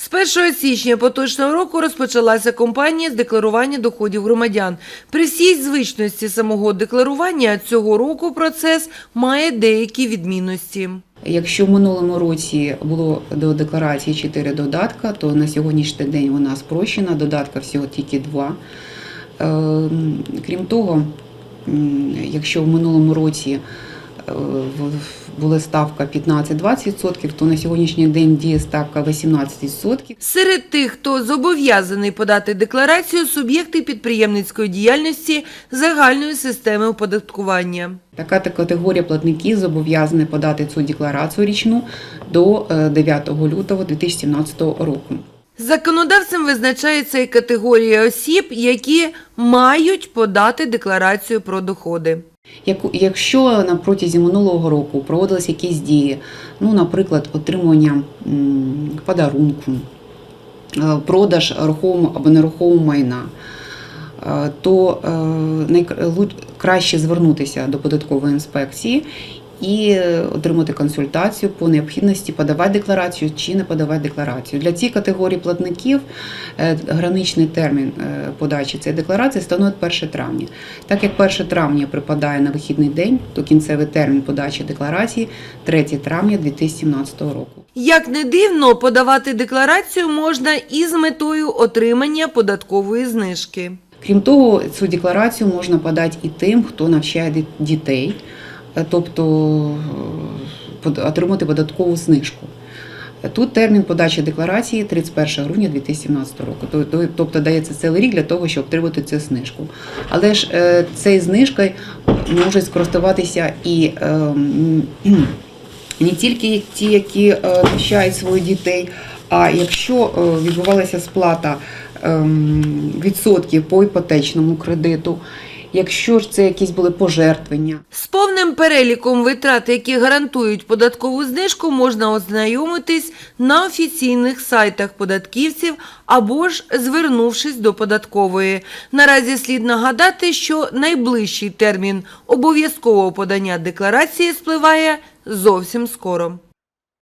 З 1 січня поточного року розпочалася кампанія з декларування доходів громадян. При всій звичності самого декларування цього року процес має деякі відмінності. Якщо в минулому році було до декларації 4 додатка, то на сьогоднішній день вона спрощена, додатка всього тільки два. Ем, Крім того, якщо в минулому році була ставка 15-20%, то на сьогоднішній день діє ставка 18%. Серед тих, хто зобов'язаний подати декларацію, суб'єкти підприємницької діяльності загальної системи оподаткування. Така та категорія платників зобов'язані подати цю декларацію річну до е, 9 лютого 2017 року. Законодавцем визначається і категорія осіб, які мають подати декларацію про доходи. Якщо на протязі минулого року проводились якісь дії, ну, наприклад, отримання подарунку, е, продаж рухомого або нерухомого майна, е, то е, краще звернутися до податкової інспекції і е, отримати консультацію по необхідності подавати декларацію чи не подавати декларацію. Для цієї категорії платників е, граничний термін е, подачі цієї декларації становить 1 травня. Так як 1 травня припадає на вихідний день, то кінцевий термін подачі декларації 3 травня 2017 року. Як не дивно, подавати декларацію можна і з метою отримання податкової знижки. Крім того, цю декларацію можна подати і тим, хто навчає дітей, тобто е, отримати податкову знижку. Тут термін подачі декларації 31 грудня 2017 року. То- то- Тобто дається цілий рік для того, щоб отримати цю знижку. Але ж е, цією знижкою можуть скористуватися і ем, не тільки ті, які е, навчають своїх дітей, а якщо е, відбувалася сплата ем, відсотків по іпотечному кредиту, якщо ж це якісь були пожертвення. З повним переліком витрат, які гарантують податкову знижку, можна ознайомитись на офіційних сайтах податківців або ж звернувшись до податкової. Наразі слід нагадати, що найближчий термін обов'язкового подання декларації спливає зовсім скоро.